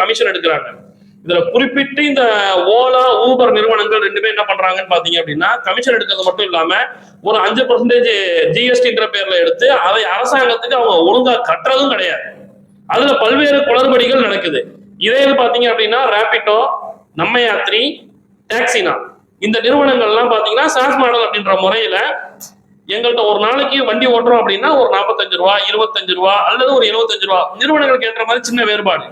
Commission எடுக்கிறாங்க. இதுல குறிப்பிட்டு இந்த ஓலா ஊபர் நிறுவனங்கள் ரெண்டுமே என்ன பண்றாங்கன்னு பாத்தீங்க அப்படின்னா கமிஷன் எடுக்கிறது மட்டும் இல்லாம ஒரு அஞ்சு பர்சன்டேஜ் ஜிஎஸ்டின்ற பேர்ல எடுத்து அதை அரசாங்கத்துக்கு அவங்க ஒழுங்கா கட்டுறதும் கிடையாது. அதுல பல்வேறு குளறுபடிகள் நடக்குது. இதே இது பாத்தீங்க அப்படின்னா ரேபிட்டோ நம்ம யாத்ரி டாக்ஸினா இந்த நிறுவனங்கள்லாம் பாத்தீங்கன்னா சாஸ் மாடல் அப்படின்ற முறையில எங்கள்கிட்ட ஒரு நாளைக்கு வண்டி ஓட்டுறோம் அப்படின்னா ஒரு நாற்பத்தஞ்சு ரூபா இருபத்தஞ்சு ரூபா அல்லது ஒரு எழுபத்தஞ்சு ரூபா. நிறுவனங்களுக்கு ஏற்ற மாதிரி சின்ன வேறுபாடு.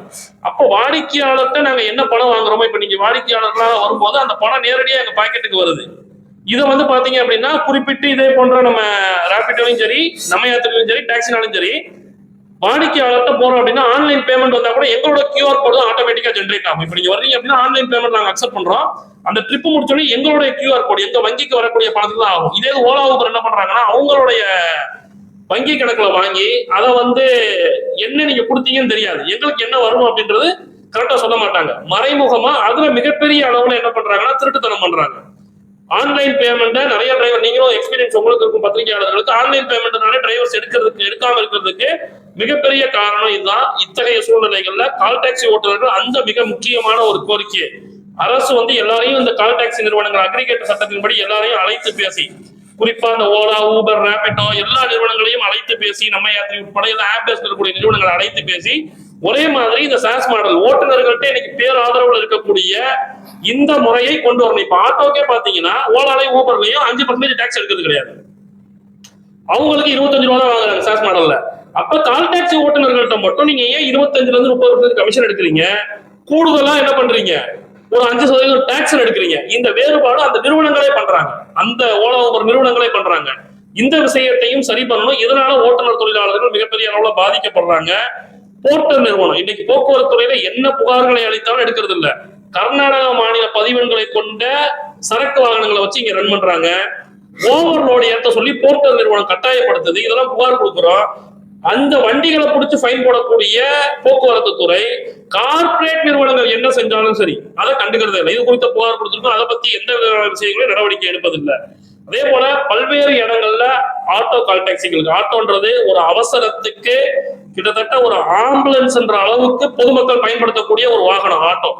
அப்போ வாடிக்கையாளர்கிட்ட நாங்க என்ன பணம் வாங்குறோமோ இப்ப நீங்க வாடிக்கையாளர்களாக வரும்போது அந்த பணம் நேரடியாக எங்க பாக்கெட்டுக்கு வருது. இதை வந்து பாத்தீங்க அப்படின்னா குறிப்பிட்டு இதே போன்ற நம்ம ரேபிட்டோலையும் சரி நம்ம யாத்திரையிலும் சரி டாக்ஸினாலும் சரி வாடிக்கையாளர்கிட்ட போறோம் அப்படின்னா ஆன்லைன் பேமெண்ட் வந்தா கூட எங்களோட கியூஆர் கோடு ஆட்டோமேட்டிக்கா ஜென்ரேட் ஆகும். இப்போ நீங்க வர்றீங்க அப்படின்னா ஆன்லைன் பேமெண்ட் நாங்க அக்செப்ட் பண்றோம். அந்த ட்ரிப் முடிச்சோடனே எங்களுடைய கியூஆர் கோடு எங்க வங்கிக்கு வரக்கூடிய பணத்துக்கு தான் ஆகும். இதே ஓலா ஊபர் என்ன பண்றாங்கன்னா அவங்களுடைய வங்கி கணக்குல வாங்கி அதை வந்து என்ன நீங்க கொடுத்தீங்கன்னு தெரியாது. எங்களுக்கு என்ன வரும் அப்படின்றது கரெக்டா சொல்ல மாட்டாங்க. மறைமுகமா அதுல மிகப்பெரிய அளவுல என்ன பண்றாங்கன்னா திருட்டுத்தனம் பண்றாங்க. ஆன்லைன் பேமெண்ட்டை நிறைய டிரைவர் நீங்களும் எக்ஸ்பீரியன்ஸ் உங்களுக்கு இருக்கும் பத்திரிகையாளர்களுக்கு. ஆன்லைன் பேமெண்ட்னால டிரைவர்ஸ் எடுக்கிறதுக்கு எடுக்காம இருக்கிறதுக்கு மிகப்பெரிய காரணம் இதுதான். இத்தகைய சூழ்நிலைகள்ல கால் டாக்ஸி ஓட்டுநர்கள் அந்த மிக முக்கியமான ஒரு கோரிக்கை அரசு வந்து எல்லாரையும் இந்த கால் டாக்ஸி நிறுவனங்கள் அக்ரிகேட்டர் சட்டத்தின்படி எல்லாரையும் அழைத்து பேசி குறிப்பா இந்த ஓலா ஊபர் ரேபிட்டோ எல்லா நிறுவனங்களையும் அழைத்து பேசி நம்ம யாத்திரை உட்பட எல்லா ஆப் இருக்கக்கூடிய நிறுவனங்களை அழைத்து பேசி ஒரே மாதிரி இந்த சாஸ் மாடல் ஓட்டுநர்கள்ட்ட இன்னைக்கு பேர் ஆதரவுல இருக்கக்கூடிய இந்த முறையை கொண்டு வரணும். இப்ப ஆட்டோக்கே பாத்தீங்கன்னா ஓலாலையும் ஊபர்லயும் அஞ்சு பர்சன்டேஜ் டாக்ஸ் எடுக்கிறது கிடையாது. அவங்களுக்கு இருபத்தஞ்சு ரூபா தான் வாங்குறாங்க சாஸ் மாடல்ல அப்ப கால் டாக்ஸி ஓட்டுநர்கள்ட்ட மட்டும் நீங்க ஏன் இருபத்தஞ்சுல இருந்து முப்பது பர்சன்ட் கமிஷன் எடுக்கிறீங்க? கூடுதலா என்ன பண்றீங்க? ஒரு அஞ்சு சதவீதம் டாக்ஸ் எடுக்கிறீங்க. இந்த வேறுபாடு அந்த நிறுவனங்களே பண்றாங்க. அந்த ஓலா ஊபர் நிறுவனங்களே பண்றாங்க. இந்த விஷயத்தையும் சரி பண்ணணும். இதனால ஓட்டுநர் தொழிலாளர்கள் மிகப்பெரிய அளவுல பாதிக்கப்படுறாங்க. போர்ட்டல் நிறுவனம். இன்னைக்கு போக்குவரத்து துறையில என்ன புகார்களை அளித்தாலும் எடுக்கிறது இல்ல. கர்நாடக மாநில பதிவெண்களை கொண்ட சரக்கு வாகனங்களை வச்சு இங்க ரன் பண்றாங்க. ஓவர்லோடு ஏற்ற சொல்லி போர்ட்டல் நிறுவனம் கட்டாயப்படுத்துது. இதெல்லாம் புகார் கொடுக்குறோம். அந்த வண்டிகளை பிடிச்சு ஃபைன் போடக்கூடிய போக்குவரத்து துறை கார்ப்பரேட் நிறுவனங்கள் என்ன செஞ்சாலும் சரி அதை கண்டுக்கிறது இல்லை. இது குறித்த புகார் கொடுத்துருக்கோம். அதை பத்தி எந்த விதமான விஷயங்களும் நடவடிக்கை எடுப்பதில்லை. அதே போல பல்வேறு இடங்கள்ல ஆட்டோ கால் டாக்ஸிகளுக்கு ஆட்டோன்றது ஒரு அவசரத்துக்கு கிட்டத்தட்ட ஒரு ஆம்புலன்ஸ் என்ற அளவுக்கு பொதுமக்கள் பயன்படுத்தக்கூடிய ஒரு வாகனம் ஆட்டோ.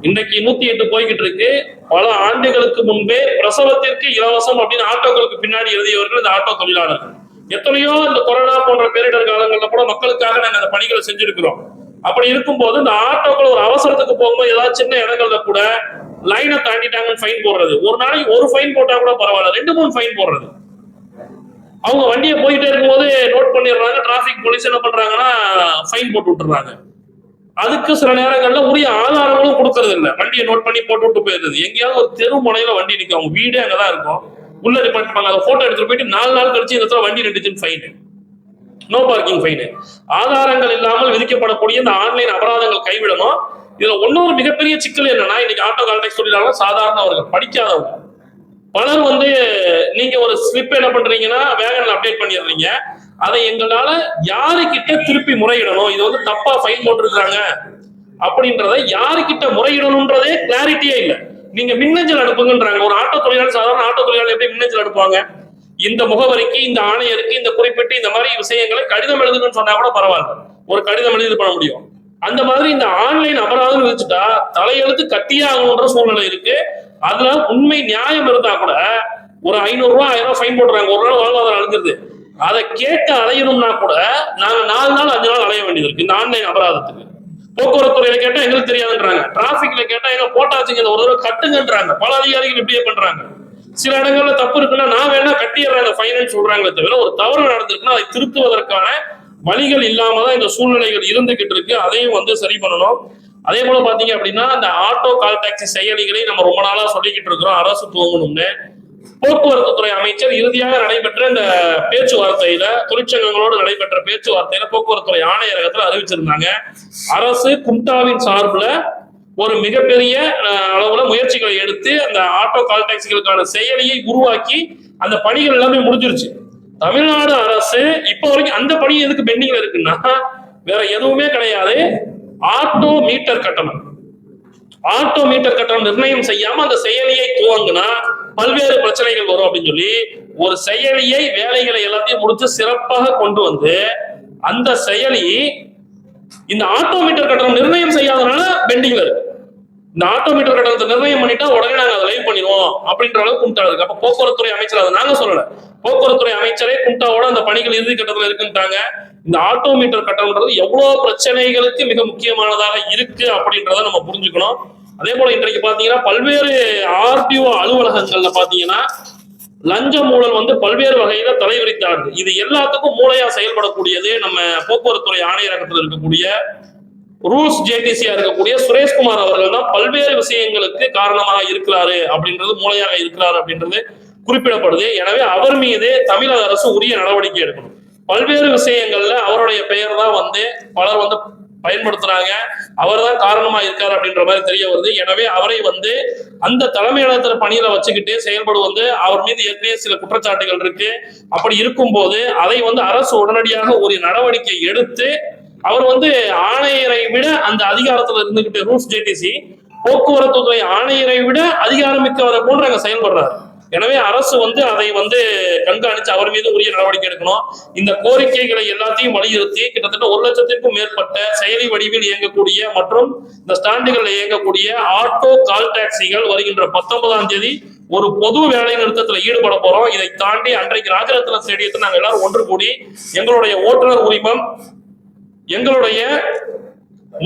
இன்னைக்கு நூத்தி எட்டு போய்கிட்டு இருக்கு. பல ஆண்டுகளுக்கு முன்பே பிரசவத்திற்கு இலவசம் அப்படின்னு ஆட்டோக்களுக்கு பின்னாடி எழுதியவர்கள் இந்த ஆட்டோ தொழிலாளர்கள். எத்தனையோ இந்த கொரோனா போன்ற பேரிடர் காலங்களில் கூட மக்களுக்காக நாங்கள் அந்த பணிகளை செஞ்சிருக்கிறோம். அப்படி இருக்கும்போது இந்த ஆட்டோக்கள் ஒரு அவசரத்துக்கு போகும்போது ஏதாவது சின்ன இடங்கள்ல கூட லைனை தாண்டிட்டாங்கன்னு ஃபைன் போடுறது. ஒரு நாளைக்கு ஒரு ஃபைன் போட்டா கூட பரவாயில்ல. ரெண்டு மூணு ஃபைன் போடுறது. அவங்க வண்டியை போயிட்டே இருக்கும்போது நோட் பண்ணிடுறாங்க. டிராஃபிக் போலீஸ் என்ன பண்றாங்கன்னா ஃபைன் போட்டு விட்டுறாங்க. அதுக்கு சில நேரங்கள்ல உரிய ஆதாரங்களும் கொடுக்கறது இல்லை வண்டியை நோட் பண்ணி போட்டு விட்டு போயிருது எங்கேயாவது ஒரு தெரு முனையில வண்டி நிற்கும் அவங்க வீடே அங்கதான் இருக்கும். உள்ள ரிப்போர்ட் பண்ணாங்க அதை போட்டோ எடுத்துட்டு போயிட்டு நாலு நாள் கழிச்சு இந்த இடத்துல வண்டி நின்றுச்சுன்னு ஃபைனு நோ பார்க்கிங் ஃபைனு ஆதாரங்கள் இல்லாமல் விதிக்கப்படக்கூடிய இந்த ஆன்லைன் அபராதங்கள் கைவிடணும். இதுல இன்னொரு மிகப்பெரிய சிக்கல் என்னன்னா இன்னைக்கு ஆட்டோ கால்டாக்ஸ் தொழிலாளர் சாதாரணவர்கள் படிக்காதவங்க. பலர் வந்து நீங்க ஒரு ஸ்லிப் என்ன பண்றீங்கன்னா வேகன்ல அப்டேட் பண்ணிடுறீங்க. அதை எங்களால யாருக்கிட்ட திருப்பி முறையிடணும். இது வந்து தப்பா ஃபைன் போட்டிருக்காங்க அப்படின்றத யாருக்கிட்ட முறையிடணும்ன்றதே கிளாரிட்டியே இல்லை. நீங்க மின்னஞ்சல் அனுப்புங்கன்றாங்க. ஒரு ஆட்டோ தொழிலாளர் சாதாரண ஆட்டோ தொழிலாளர் எப்படி மின்னஞ்சல் அனுப்புவாங்க? இந்த முகவரிக்கு இந்த ஆணையருக்கு இந்த குறிப்பிட்டு இந்த மாதிரி விஷயங்களை கடிதம் எழுதுன்னு சொன்னா கூட பரவாயில்ல. ஒரு கடிதம் எழுதி பண்ண முடியும். அந்த மாதிரி இந்த ஆன்லைன் அபராதம் விதிச்சுட்டா தலையெழுத்து கட்டியாகணுன்ற சூழ்நிலை இருக்கு. அதுல உண்மை நியாயம் இருந்தா கூட ஒரு ஐநூறு ரூபாய் ஆயிரம் ரூபாய் ஃபைன் போடுறாங்க ஒரு நாள் வாழ்வாதாரம் அழிஞ்சிருது. அதை கேட்டு அலையணும்னா கூட நாங்க நாலு நாள் அஞ்சு நாள் அலைய வேண்டியது இருக்கு. இந்த ஆன்லைன் அபராதத்துக்கு. போக்குவரத்து துறையில கேட்டா எங்களுக்கு தெரியாதுன்றாங்க. டிராபிக்ல கேட்டா எங்க போட்டாச்சுங்க இந்த ஒரு தடவை கட்டுங்கன்றாங்க. பல அதிகாரிகள் இப்படியே பண்றாங்க. சில இடங்கள்ல தப்பு இருக்குன்னா நான் வேணா கட்டிடுறேன் அந்த ஃபைனான்ஸ் சொல்றாங்களே தவிர ஒரு தவறு நடந்திருக்குன்னா அதை திருத்துவதற்கான வழிகள் இல்லாம தான் இந்த சூழ்நிலைகள் இருந்துகிட்டு இருக்கு. அதையும் வந்து சரி பண்ணணும். அதே போல பாத்தீங்க அப்படின்னா இந்த ஆட்டோ கால் டாக்ஸி செயலிகளை நம்ம ரொம்ப நாளா சொல்லிக்கிட்டு இருக்கிறோம். அரசு துவங்கணும்னு. போக்குவரத்து துறை அமைச்சர் இறுதியாக நடைபெற்ற இந்த பேச்சுவார்த்தையில தொழிற்சங்கங்களோடு நடைபெற்ற பேச்சுவார்த்தையில போக்குவரத்து துறை ஆணையரகத்துல அறிவிச்சிருந்தாங்க. அரசு கும்டாவின் சார்பில் ஒரு மிகப்பெரிய அளவுல முயற்சிகளை எடுத்து அந்த ஆட்டோ கால் டாக்ஸிகளுக்கான செயலியை உருவாக்கி அந்த பணிகள் எல்லாமே முடிஞ்சிருச்சு. தமிழ்நாடு அரசு இப்போ வரைக்கும் அந்த பணி எதுக்கு பெண்டிங்ல இருக்குன்னா வேற எதுவுமே கிடையாது. ஆட்டோ மீட்டர் கட்டணம். ஆட்டோ மீட்டர் கட்டணம் நிர்ணயம் செய்யாம அந்த செயலியை துவங்கினா பல்வேறு பிரச்சனைகள் வரும் அப்படின்னு சொல்லி ஒரு செயலியை வேலைகளை எல்லாத்தையும் முடிச்சு சிறப்பாக கொண்டு வந்து அந்த செயலி இந்த ஆட்டோ மீட்டர் கட்டணம் நிர்ணயம் செய்யாதனால பெண்டிங்ல இருக்கு இந்த ஆட்டோமீட்டர் கட்டணத்தை நிர்ணயம் பண்ணிட்டா உடனே நாங்க அதை லைவ் பண்ணிடுவோம் அப்படின்ற அளவுக்கு கும்டா இருக்கு அப்ப போக்குவரத்துறை அமைச்சர் அதை நாங்க சொல்லல. போக்குவரத்துறை அமைச்சரே கும்டாவோட அந்த பணிகள் இறுதி கட்டத்துல இருக்குன்றாங்க இந்த ஆட்டோமீட்டர் கட்டணம்ன்றது எவ்வளவு பிரச்சனைகளுக்கு மிக முக்கியமானதாக இருக்கு அப்படின்றத நம்ம புரிஞ்சுக்கணும். அதே போல இன்றைக்கு பாத்தீங்கன்னா பல்வேறு ஆர்டிஓ அலுவலகங்கள்ல பாத்தீங்கன்னா லஞ்ச ஊழல் வந்து பல்வேறு வகையில தலைவிரித்தாடுது இது எல்லாத்துக்கும் மூளையா செயல்படக்கூடியது நம்ம போக்குவரத்துறை ஆணையரகத்தில் இருக்கக்கூடிய ரூல்ஸ் ஜேடிசியா இருக்கக்கூடிய சுரேஷ்குமார் அவர்கள் தான் பல்வேறு விஷயங்களுக்கு காரணமாக இருக்கிறாரு அப்படின்றது மூளையாக இருக்கிறாரு அப்படின்றது குறிப்பிடப்படுது. எனவே அவர் மீது தமிழக அரசு உரிய நடவடிக்கை எடுக்கணும். பல்வேறு விஷயங்கள்ல அவருடைய பெயர் தான் வந்து பலர் வந்து பயன்படுத்துறாங்க. அவர் தான் காரணமா இருக்காரு அப்படின்ற மாதிரி தெரிய வருது. எனவே அவரை வந்து அந்த தலைமையிடத்துல பணியில வச்சுக்கிட்டு செயல்படுவது அவர் மீது ஏற்கனவே சில குற்றச்சாட்டுகள் இருக்கு. அப்படி இருக்கும்போது அதை வந்து அரசு உடனடியாக ஒரு நடவடிக்கை எடுத்து அவர் வந்து ஆணையரை விட அந்த அதிகாரத்துல இருந்துகிட்டு ரூல்ஸ் ஜேடிசி போக்குவரத்து துறை ஆணையரை விட அதிகாரமிக்கவரை போன்று அங்க செயல்படுறாரு. எனவே அரசு வந்து அதை வந்து கண்காணிச்சு அவர் மீது உரிய நடவடிக்கை எடுக்கணும். இந்த கோரிக்கைகளை எல்லாத்தையும் வலியுறுத்தி கிட்டத்தட்ட ஒரு லட்சத்திற்கும் மேற்பட்ட செயலி வடிவில் இயங்கக்கூடிய மற்றும் இந்த ஸ்டாண்டுகளில் இயங்கக்கூடிய ஆட்டோ கால் டாக்ஸிகள் வருகின்ற பத்தொன்பதாம் தேதி ஒரு பொது வேலை நிறுத்தத்துல ஈடுபட போறோம். இதை தாண்டி அன்றைக்கு ராஜரத்ன ஸ்டேடியத்தில் நாங்கள் எல்லாரும் ஒன்று கூடி எங்களுடைய ஓட்டுநர் உரிமம் எங்களுடைய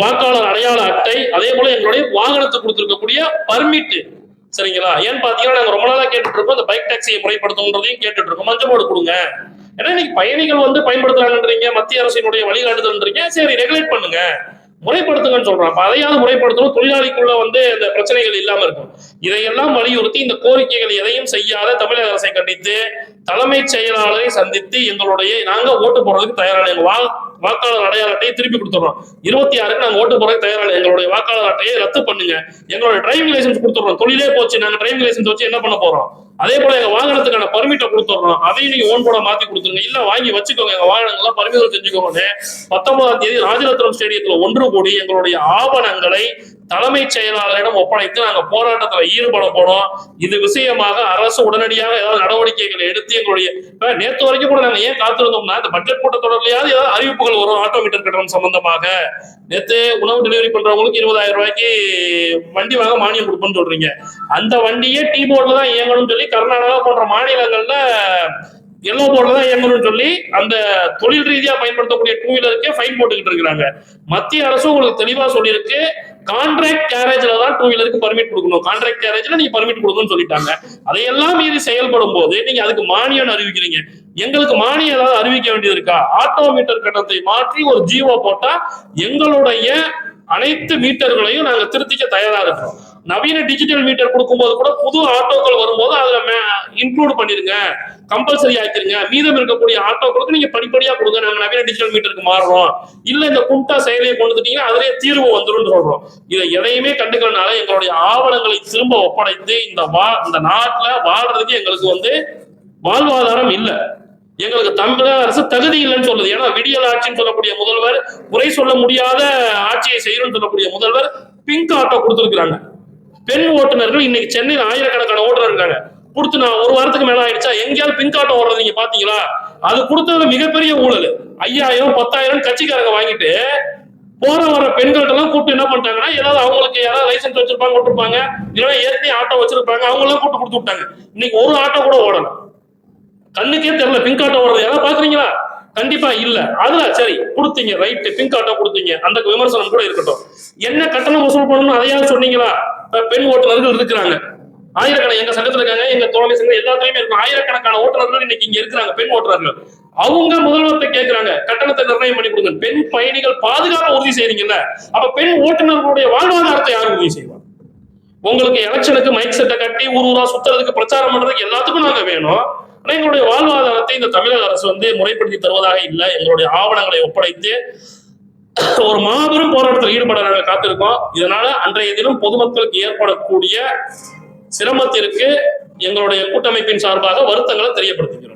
வாக்காளர் அடையாள அட்டை அதே போல எங்களுடைய வாகனத்துக்கு கொடுத்துருக்கக்கூடிய பர்மிட் சரிங்களா? ஏன்னு பாத்தீங்கன்னா நாங்க ரொம்ப நாளா கேட்டுட்டு இருக்கோம் அந்த பைக் டாக்ஸியை முறைப்படுத்தணுன்றதையும் கேட்டுட்டு இருக்கோம் மஞ்சள் போர்டு கொடுங்க. ஏன்னா இன்னைக்கு பயணிகள் வந்து பயன்படுத்துறாங்கன்றீங்க மத்திய அரசினுடைய வழிகாட்டுதல்ன்றீங்க சரி ரெகுலேட் பண்ணுங்க. முறைப்படுத்துங்கன்னு சொல்றோம். அப்ப அதையாவது முறைப்படுத்தணும். தொழிலாளிக்குள்ள வந்து இந்த பிரச்சனைகள் இல்லாம இருக்கும். இதையெல்லாம் வலியுறுத்தி இந்த கோரிக்கைகள் எதையும் செய்யாத தமிழக அரசை கண்டித்து தலைமைச் செயலாளரை சந்தித்து எங்களுடைய நாங்க ஓட்டு போடுறதுக்கு தயாரான எங்க வா வாக்காளர் அடையாள அட்டையை திருப்பி கொடுத்துறோம் இருபத்தி ஆறுக்கு நாங்க ஓட்டு போறதுக்கு தயாரான எங்களுடைய வாக்காளர் அட்டையை ரத்து பண்ணுங்க எங்களுடைய டிரைவிங் லைசன்ஸ் கொடுத்துறோம் தொழிலே போச்சு நாங்க டிரைவிங் லைசன்ஸ் வச்சு என்ன பண்ண போறோம்? அதே போல எங்க வாகனத்துக்கான பர்மிட்டை கொடுத்துறோம் அதையும் நீங்க ஓன் போட மாத்தி கொடுத்துருங்க. இல்ல வாங்கி வச்சுக்கோங்க. எங்க வாகனங்கள்லாம் பரிமிதம் செஞ்சுக்கோங்க பத்தொன்பதாம் தேதி ராஜரத்னம் ஸ்டேடியத்துல ஒன்று கூடி எங்களுடைய ஆவணங்களை தலைமைச் செயலாளரிடம் ஒப்படைத்து நாங்க போராட்டத்துல ஈடுபட போனோம் இது விஷயமாக அரசு உடனடியாக ஏதாவது நடவடிக்கைகளை எடுத்து எங்களுடைய நேற்று வரைக்கும் கூட நாங்க ஏன் காத்திருந்தோம்னா இந்த பட்ஜெட் கூட்டத்தொடர்லயாவது ஏதாவது அறிவிப்புகள் வரும் ஆட்டோமீட்டர் கட்டணம் சம்பந்தமாக. நேற்று உணவு டெலிவரி பண்றவங்களுக்கு இருபதாயிரம் ரூபாய்க்கு வண்டி வாங்க மானியம் கொடுப்போம்னு சொல்றீங்க. அந்த வண்டியே டீ போர்டில் தான் இயங்கணும்னு சொல்லி கர்நாடகா போன்ற மாநிலங்கள்ல எல்லோ போர்ட்ல தான் இயங்கணும்னு சொல்லி அந்த தொழில் ரீதியா பயன்படுத்தக்கூடிய டூ வீலருக்கே ஃபைன் போட்டுக்கிட்டு இருக்கிறாங்க. மத்திய அரசு உங்களுக்கு தெளிவா சொல்லியிருக்கு. கான்ட்ராக்ட் கேரேஜ்ல தான் டூ வீலருக்கு பர்மிட் கொடுக்கணும் கான்ட்ராக்ட் கேரேஜ்ல நீங்க பர்மிட் கொடுக்கணும்னு சொல்லிட்டாங்க. அதையெல்லாம் மீறி செயல்படும் போது நீங்க அதுக்கு மானியம் அறிவிக்கிறீங்க. எங்களுக்கு மானியம் ஏதாவது அறிவிக்க வேண்டியது இருக்கா? ஆட்டோமீட்டர் கட்டணத்தை மாற்றி ஒரு ஜீவோ போட்டா எங்களுடைய அனைத்து மீட்டர்களையும் நாங்க திருத்திக்க தயாரா இருக்கிறோம். நவீன டிஜிட்டல் மீட்டர் கொடுக்கும்போது கூட புது ஆட்டோக்கள் வரும்போது அதுல இன்க்ளூட் பண்ணிருங்க. கம்பல்சரி ஆக்கிருங்க. மீதம் இருக்கக்கூடிய ஆட்டோக்களுக்கு நீங்க படிப்படியா கொடுங்க. நாங்க நவீன டிஜிட்டல் மீட்டருக்கு மாறுறோம். இல்ல இந்த குண்டா செயலியை கொண்டு வந்துட்டீங்கன்னா அதுலயே தீர்வு வந்துடும் சொல்றோம். இதை எதையுமே கண்டுக்கிறனால எங்களுடைய ஆவணங்களை திரும்ப ஒப்படைத்து இந்த வா இந்த நாட்டுல வாழ்றதுக்கு எங்களுக்கு வந்து வாழ்வாதாரம் இல்லை. எங்களுக்கு தமிழக அரசு தகுதி இல்லைன்னு சொல்லுது. ஏன்னா விடியல் ஆட்சின்னு சொல்லக்கூடிய முதல்வர் குறை சொல்ல முடியாத ஆட்சியை செய்யணும்னு சொல்லக்கூடிய முதல்வர் பிங்க் ஆட்டோ கொடுத்துருக்குறாங்க. பெண் ஓட்டுநர்கள் இன்னைக்கு சென்னையில் ஆயிரக்கணக்கான ஓட்டுநர் இருக்காங்க. கொடுத்து நான் ஒரு வாரத்துக்கு மேல ஆயிடுச்சா? எங்கேயாவது பிங்க் ஆட்டோ ஓடுறது நீங்க பாத்தீங்களா? அது கொடுத்ததுல மிகப்பெரிய ஊழல். ஐயாயிரம் பத்தாயிரம் கட்சிக்காரங்க வாங்கிட்டு போற வர பெண்கள்ட்ட எல்லாம் கூப்பிட்டு என்ன பண்ணிட்டாங்கன்னா ஏதாவது அவங்களுக்கு யாராவது லைசன்ஸ் வச்சிருப்பாங்க கொடுத்துருப்பாங்க. இல்லைன்னா ஏற்கனவே ஆட்டோ வச்சிருப்பாங்க அவங்களாம் கூப்பிட்டு கொடுத்து விட்டாங்க. இன்னைக்கு ஒரு ஆட்டோ கூட ஓடணும் கண்ணுக்கே தெரியல பிங்க் ஆட்டோ ஓடுறது. யாராவது பாக்குறீங்களா? கண்டிப்பா இல்ல. அதுல சரி கொடுத்தீங்க ரைட்டு பிங்க் ஆட்டோ கொடுத்தீங்க. அந்த விமர்சனம் கூட இருக்கட்டும். என்ன கட்டணம் வசூல் பண்ணணும் அதையாவது சொன்னீங்களா? பெண் ஓட்டுநர்கள் இருக்கிறாங்க. ஆயிரக்கணக்கான எங்க சங்கத்துல இருக்காங்க எங்க தோழமை சங்கம் எல்லாத்துலயுமே இருக்கும் ஆயிரக்கணக்கான ஓட்டுநர்கள் இன்னைக்கு இங்க இருக்கிறாங்க பெண் ஓட்டுநர்கள். அவங்க முதல்வர்கிட்ட கேக்குறாங்க கட்டணத்தை நிர்ணயம் பண்ணி கொடுங்க பெண் பயணிகள் பாதுகாப்பை உறுதி செய்றீங்கல்ல அப்ப பெண் ஓட்டுநர்களுடைய வாழ்வாதாரத்தை யார் உறுதி செய்வாங்க உங்களுக்கு எலெக்ஷனுக்கு மைக் செட்டை கட்டி ஊர் ஊரா சுத்துறதுக்கு பிரச்சாரம் பண்றதுக்கு எல்லாத்துக்கும் நாங்க வேணும். ஆனா எங்களுடைய வாழ்வாதாரத்தை இந்த தமிழக அரசு வந்து முறைப்படுத்தி தருவதாக இல்லை. எங்களுடைய ஆவணங்களை ஒப்படைத்து ஒரு மாபெரும் போராட்டத்தில் ஈடுபட நாங்கள் காத்திருக்கோம். இதனால அன்றைய தினம் பொதுமக்களுக்கு ஏற்படக்கூடிய சிரமத்திற்கு எங்களுடைய கூட்டமைப்பின் சார்பாக வருத்தங்களை தெரியப்படுத்துகிறோம்.